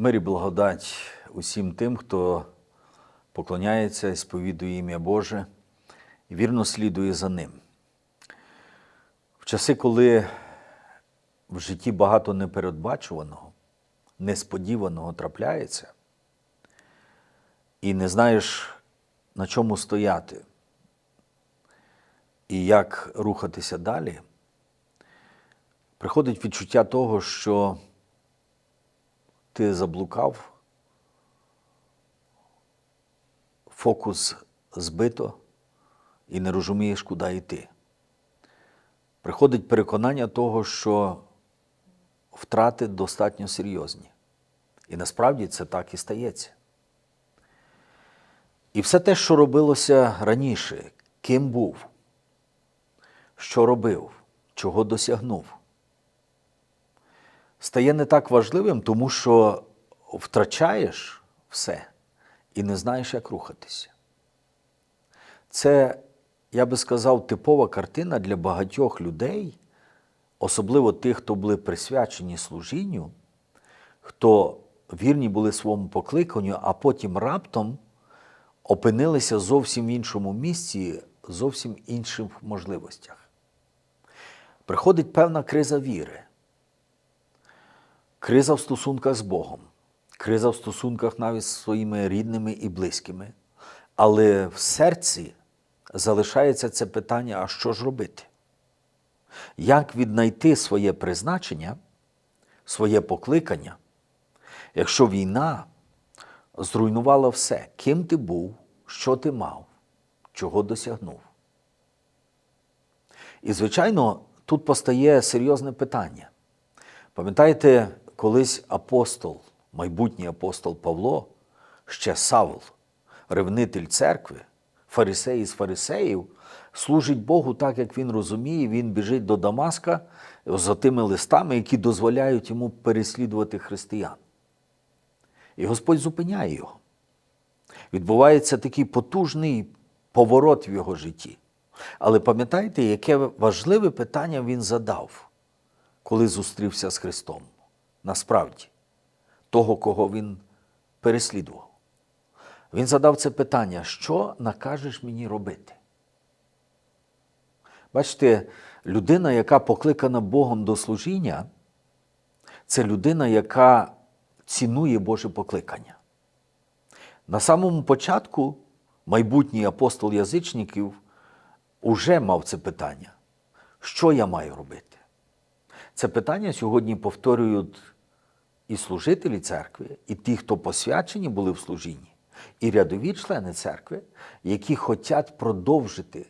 Мир і благодать усім тим, хто поклоняється сповідує ім'я Боже і вірно слідує за ним. В часи, коли в житті багато непередбачуваного, несподіваного трапляється, і не знаєш, на чому стояти і як рухатися далі, приходить відчуття того, що ти заблукав, фокус збито і не розумієш, куди йти. Приходить переконання того, що втрати достатньо серйозні. І насправді це так і стається. І все те, що робилося раніше, ким був, що робив, чого досягнув, стає не так важливим, тому що втрачаєш все і не знаєш, як рухатися. Це, я би сказав, типова картина для багатьох людей, особливо тих, хто були присвячені служінню, хто вірні були своєму покликанню, а потім раптом опинилися зовсім в іншому місці, зовсім інших можливостях. Приходить певна криза віри, криза в стосунках з Богом, криза в стосунках навіть з своїми рідними і близькими. Але в серці залишається це питання: а що ж робити? Як віднайти своє призначення, своє покликання, якщо війна зруйнувала все, ким ти був, що ти мав, чого досягнув? І, звичайно, тут постає серйозне питання. Пам'ятаєте, колись апостол, майбутній апостол Павло, ще Савл, ревнитель церкви, фарисей із фарисеїв, служить Богу так, як він розуміє, він біжить до Дамаска за тими листами, які дозволяють йому переслідувати християн. І Господь зупиняє його. Відбувається такий потужний поворот в його житті. Але пам'ятаєте, яке важливе питання він задав, коли зустрівся з Христом? Насправді, того, кого він переслідував. Він задав це питання: що накажеш мені робити? Бачите, людина, яка покликана Богом до служіння, це людина, яка цінує Боже покликання. На самому початку майбутній апостол язичників уже мав це питання. Що я маю робити? Це питання сьогодні повторюють і служителі церкви, і ті, хто посвячені були в служінні, і рядові члени церкви, які хочуть продовжити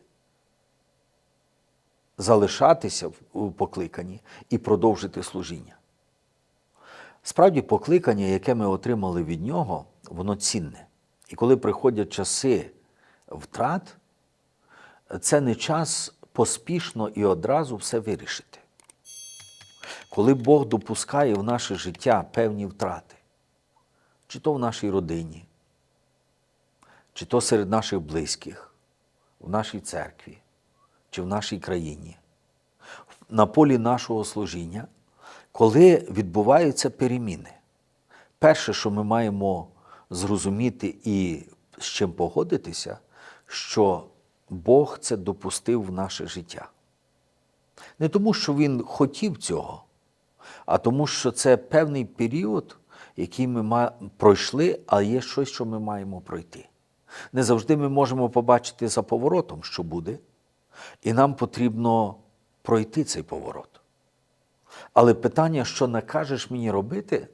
залишатися у покликанні і продовжити служіння. Справді, покликання, яке ми отримали від нього, воно цінне. І коли приходять часи втрат, це не час поспішно і одразу все вирішити. Коли Бог допускає в наше життя певні втрати, чи то в нашій родині, чи то серед наших близьких, в нашій церкві, чи в нашій країні, на полі нашого служіння, коли відбуваються переміни, перше, що ми маємо зрозуміти і з чим погодитися, що Бог це допустив в наше життя. Не тому, що Він хотів цього, а тому, що це певний період, який ми пройшли, а є щось, що ми маємо пройти. Не завжди ми можемо побачити за поворотом, що буде, і нам потрібно пройти цей поворот. Але питання, що накажеш мені робити,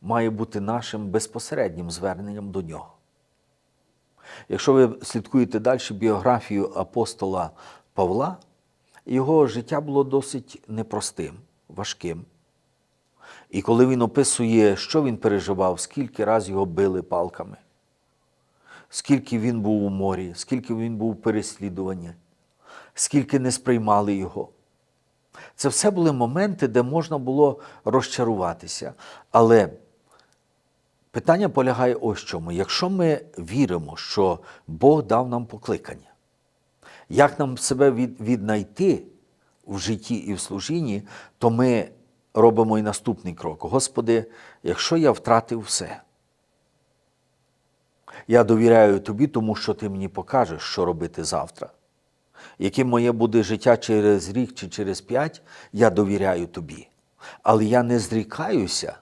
має бути нашим безпосереднім зверненням до нього. Якщо ви слідкуєте далі біографію апостола Павла, його життя було досить непростим, важким. І коли він описує, що він переживав, скільки раз його били палками, скільки він був у морі, скільки він був у переслідуванні, скільки не сприймали його. Це все були моменти, де можна було розчаруватися. Але питання полягає ось чому. Якщо ми віримо, що Бог дав нам покликання, як нам себе від, віднайти в житті і в служінні, то ми робимо і наступний крок. Господи, якщо я втратив все, я довіряю тобі, тому що ти мені покажеш, що робити завтра. Яким моє буде життя через рік чи через п'ять, я довіряю тобі. Але я не зрікаюся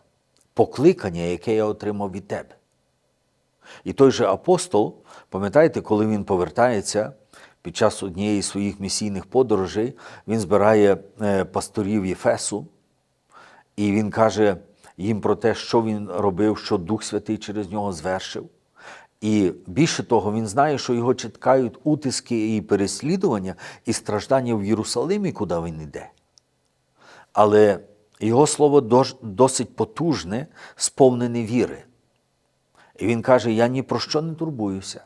покликання, яке я отримав від тебе. І той же апостол, пам'ятаєте, коли він повертається під час однієї з своїх місійних подорожей, він збирає е, пасторів Єфесу, і він каже їм про те, що він робив, що Дух Святий через нього звершив. І більше того, він знає, що його чекають утиски і переслідування і страждання в Єрусалимі, куди він йде. Але його слово досить потужне, сповнене віри. І він каже: Я ні про що не турбуюся.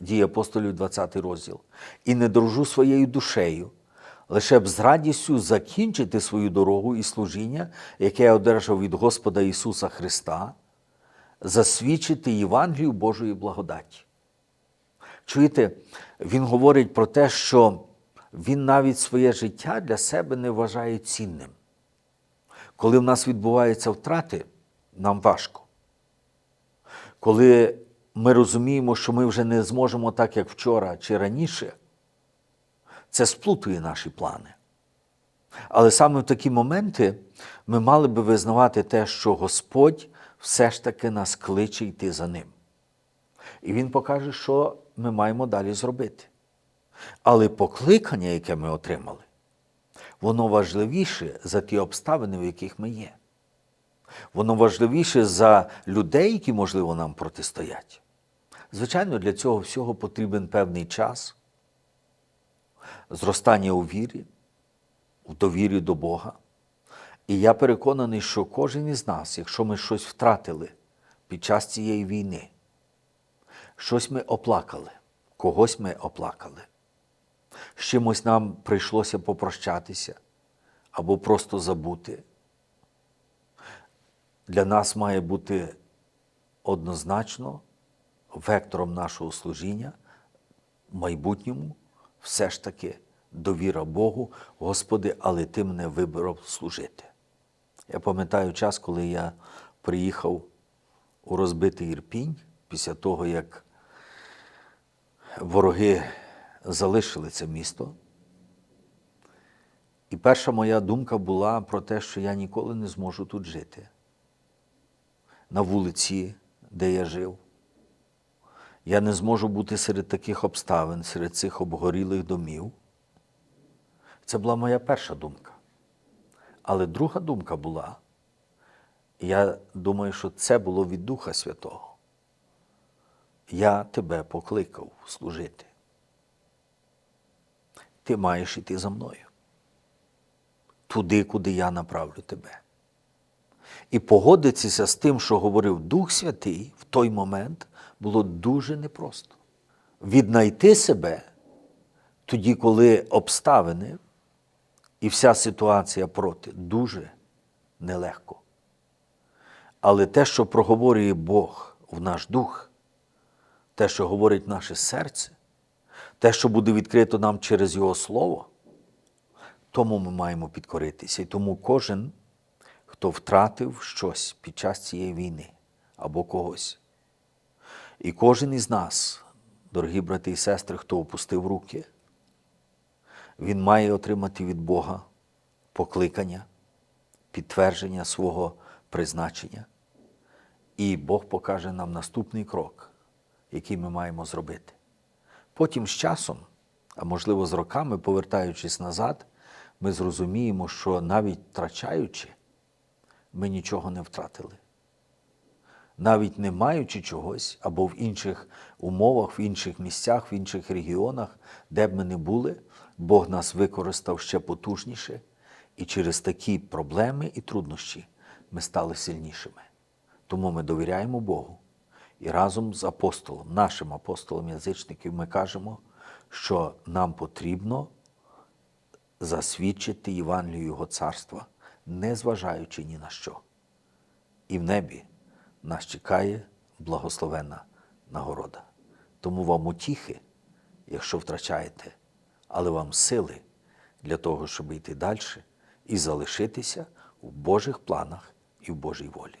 Дії апостолів 20 розділ. І не дружу своєю душею, лише б з радістю закінчити свою дорогу і служіння, яке я одержав від Господа Ісуса Христа, засвідчити Євангелію Божої благодаті. Чуєте, він говорить про те, що він навіть своє життя для себе не вважає цінним. Коли в нас відбуваються втрати, нам важко. Коли ми розуміємо, що ми вже не зможемо так, як вчора чи раніше, це сплутує наші плани. Але саме в такі моменти ми мали би визнавати те, що Господь все ж таки нас кличе йти за ним. І Він покаже, що ми маємо далі зробити. Але покликання, яке ми отримали, воно важливіше за ті обставини, в яких ми є. Воно важливіше за людей, які, можливо, нам протистоять. Звичайно, для цього всього потрібен певний час, зростання у вірі, в довірі до Бога. І я переконаний, що кожен із нас, якщо ми щось втратили під час цієї війни, щось ми оплакали, когось ми оплакали, з чимось нам прийшлося попрощатися або просто забути. Для нас має бути однозначно вектором нашого служіння в майбутньому все ж таки довіра Богу, Господи, але Ти мене вибрав служити. Я пам'ятаю час, коли я приїхав у розбитий Ірпінь після того, як вороги залишили це місто. І перша моя думка була про те, що я ніколи не зможу тут жити. На вулиці, де я жив. Я не зможу бути серед таких обставин, серед цих обгорілих домів. Це була моя перша думка. Але друга думка була, я думаю, що це було від Духа Святого. Я тебе покликав служити. Ти маєш іти за мною. Туди, куди я направлю тебе. І погодитися з тим, що говорив Дух Святий в той момент, було дуже непросто. Віднайти себе тоді, коли обставини і вся ситуація проти, дуже нелегко. Але те, що проговорює Бог в наш дух, те, що говорить наше серце, те, що буде відкрито нам через Його Слово, тому ми маємо підкоритися. І тому кожен, хто втратив щось під час цієї війни або когось, і кожен із нас, дорогі брати і сестри, хто опустив руки, він має отримати від Бога покликання, підтвердження свого призначення. І Бог покаже нам наступний крок, який ми маємо зробити. Потім з часом, а можливо з роками, повертаючись назад, ми зрозуміємо, що навіть втрачаючи, ми нічого не втратили. Навіть не маючи чогось або в інших умовах, в інших місцях, в інших регіонах, де б ми не були, Бог нас використав ще потужніше, і через такі проблеми і труднощі ми стали сильнішими. Тому ми довіряємо Богу. І разом з апостолом, нашим апостолом язичників, ми кажемо, що нам потрібно засвідчити Євангелію Його царства, не зважаючи ні на що. І в небі нас чекає благословенна нагорода. Тому вам утіхи, якщо втрачаєте, але вам сили для того, щоб йти далі і залишитися в Божих планах і в Божій волі.